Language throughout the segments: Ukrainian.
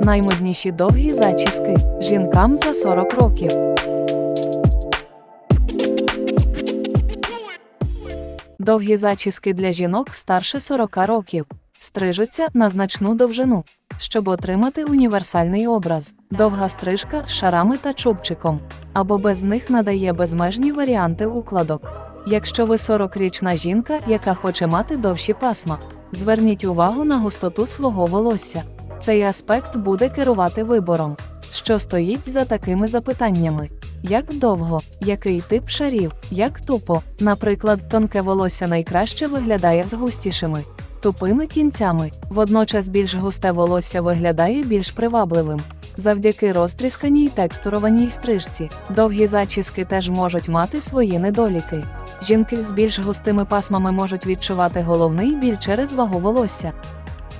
Наймодніші довгі зачіски жінкам за 40 років. Довгі зачіски для жінок старше 40 років. Стрижуться на значну довжину, щоб отримати універсальний образ. Довга стрижка з шарами та чубчиком. Або без них надає безмежні варіанти укладок. Якщо ви 40-річна жінка, яка хоче мати довші пасма, зверніть увагу на густоту свого волосся. Цей аспект буде керувати вибором. Що стоїть за такими запитаннями? Як довго, який тип шарів, як тупо, наприклад, тонке волосся найкраще виглядає з густішими, тупими кінцями, водночас більш густе волосся виглядає більш привабливим. Завдяки розтрісканій текстурованій стрижці, довгі зачіски теж можуть мати свої недоліки. Жінки з більш густими пасмами можуть відчувати головний біль через вагу волосся.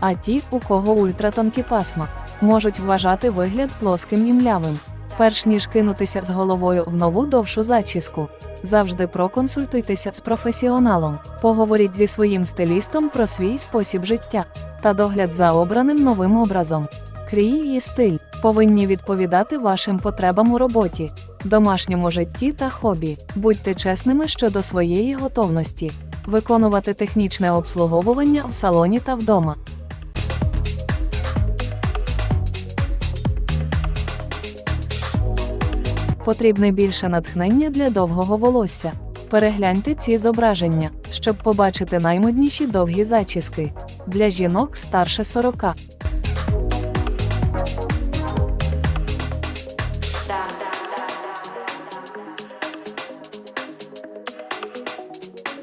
А ті, у кого ультратонкі пасма, можуть вважати вигляд плоским і млявим. Перш ніж кинутися з головою в нову довшу зачіску, завжди проконсультуйтеся з професіоналом, поговоріть зі своїм стилістом про свій спосіб життя та догляд за обраним новим образом. Крій і стиль повинні відповідати вашим потребам у роботі, домашньому житті та хобі. Будьте чесними щодо своєї готовності, виконувати технічне обслуговування в салоні та вдома. Потрібне більше натхнення для довгого волосся. Перегляньте ці зображення, щоб побачити наймодніші довгі зачіски для жінок старше 40.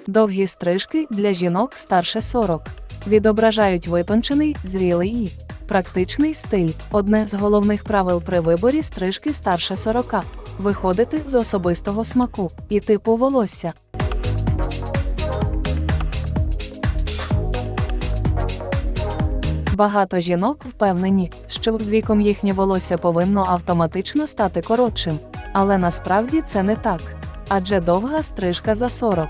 Довгі стрижки для жінок старше 40 відображають витончений, зрілий і практичний стиль. Одне з головних правил при виборі стрижки старше 40 виходити з особистого смаку і типу волосся. Багато жінок впевнені, що з віком їхнє волосся повинно автоматично стати коротшим, але насправді це не так. Адже довга стрижка за 40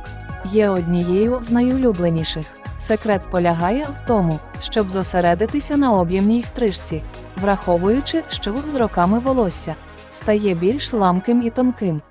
є однією з найулюбленіших. Секрет полягає в тому, щоб зосередитися на об'ємній стрижці, враховуючи, що з роками волосся стає більш ламким і тонким.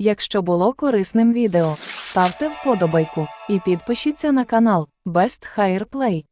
Якщо було корисним відео, ставте вподобайку і підпишіться на канал Best Hair Play.